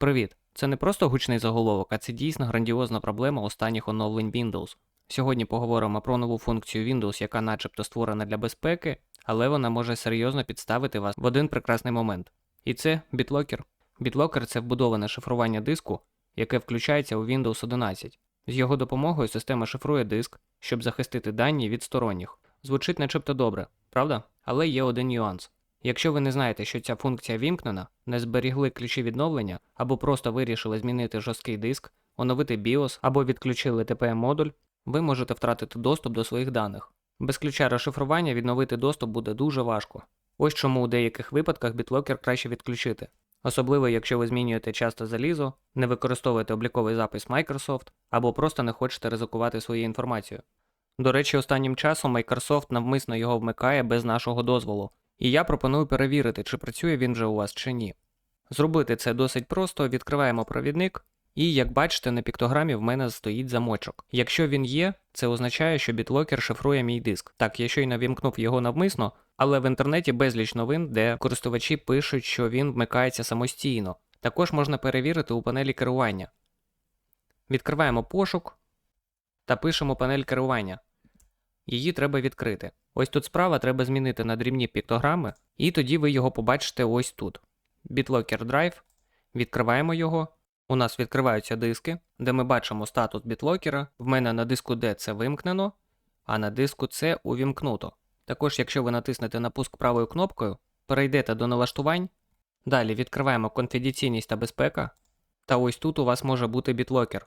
Привіт! Це не просто гучний заголовок, а це дійсно грандіозна проблема останніх оновлень Windows. Сьогодні поговоримо про нову функцію Windows, яка начебто створена для безпеки, але вона може серйозно підставити вас в один прекрасний момент. І це BitLocker. BitLocker – це вбудоване шифрування диску, яке включається у Windows 11. З його допомогою система шифрує диск, щоб захистити дані від сторонніх. Звучить начебто добре, правда? Але є один нюанс. Якщо ви не знаєте, що ця функція вімкнена, не зберігли ключі відновлення або просто вирішили змінити жорсткий диск, оновити BIOS або відключили TPM модуль, ви можете втратити доступ до своїх даних. Без ключа розшифрування відновити доступ буде дуже важко. Ось чому у деяких випадках BitLocker краще відключити. Особливо, якщо ви змінюєте часто залізо, не використовуєте обліковий запис Microsoft або просто не хочете ризикувати своєю інформацією. До речі, останнім часом Microsoft навмисно його вмикає без нашого дозволу, і я пропоную перевірити, чи працює він вже у вас чи ні. Зробити це досить просто, відкриваємо провідник, і як бачите, на піктограмі в мене стоїть замочок. Якщо він є, це означає, що BitLocker шифрує мій диск. Так, я щойно вімкнув його навмисно, але в інтернеті безліч новин, де користувачі пишуть, що він вмикається самостійно. Також можна перевірити у панелі керування. Відкриваємо пошук та пишемо панель керування. Її треба відкрити. Ось тут справа треба змінити на дрібні піктограми, і тоді ви його побачите ось тут. BitLocker Drive. Відкриваємо його. У нас відкриваються диски, де ми бачимо статус бітлокера. В мене на диску D це вимкнено, а на диску C увімкнуто. Також, якщо ви натиснете на пуск правою кнопкою, перейдете до налаштувань. Далі відкриваємо конфіденційність та безпека. Та ось тут у вас може бути бітлокер.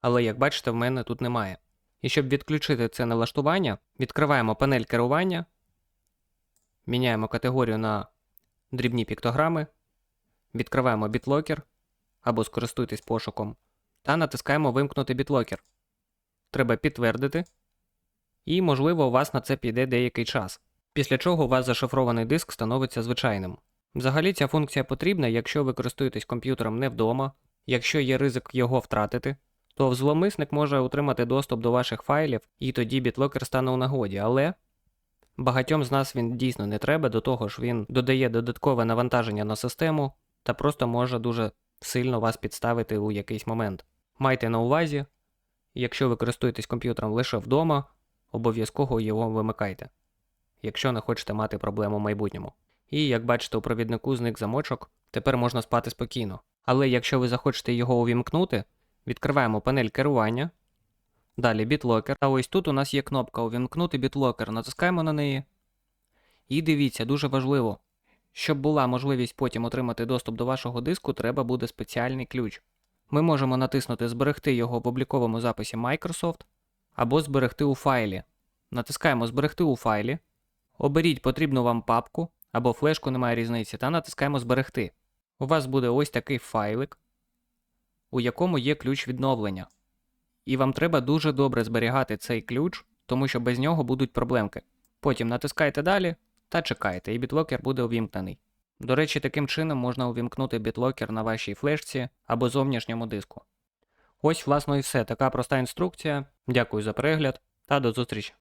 Але як бачите, в мене тут немає. І щоб відключити це налаштування, відкриваємо панель керування, міняємо категорію на дрібні піктограми, відкриваємо BitLocker або скористуйтесь пошуком, та натискаємо Вимкнути BitLocker. Треба підтвердити, і, можливо, у вас на це піде деякий час, після чого у вас зашифрований диск становиться звичайним. Взагалі ця функція потрібна, якщо ви користуєтесь комп'ютером не вдома, якщо є ризик його втратити, то взломисник може отримати доступ до ваших файлів, і тоді BitLocker стане у нагоді, але багатьом з нас він дійсно не треба, до того ж він додає додаткове навантаження на систему та просто може дуже сильно вас підставити у якийсь момент. Майте на увазі, якщо ви користуєтесь комп'ютером лише вдома, обов'язково його вимикайте, якщо не хочете мати проблему в майбутньому. І як бачите, у провіднику зник замочок, тепер можна спати спокійно. Але якщо ви захочете його увімкнути, Відкриваємо панель керування. Далі BitLocker. А ось тут у нас є кнопка Увімкнути BitLocker. Натискаємо на неї. І дивіться, дуже важливо. Щоб була можливість потім отримати доступ до вашого диску, треба буде спеціальний ключ. Ми можемо натиснути Зберегти його в обліковому записі Microsoft або зберегти у файлі. Натискаємо Зберегти у файлі. Оберіть потрібну вам папку або флешку, немає різниці, та натискаємо Зберегти. У вас буде ось такий файлик у якому є ключ відновлення. І вам треба дуже добре зберігати цей ключ, тому що без нього будуть проблемки. Потім натискайте далі та чекайте, і бітлокер буде увімкнений. До речі, таким чином можна увімкнути бітлокер на вашій флешці або зовнішньому диску. Ось, власне, і все. Така проста інструкція. Дякую за перегляд та до зустрічі!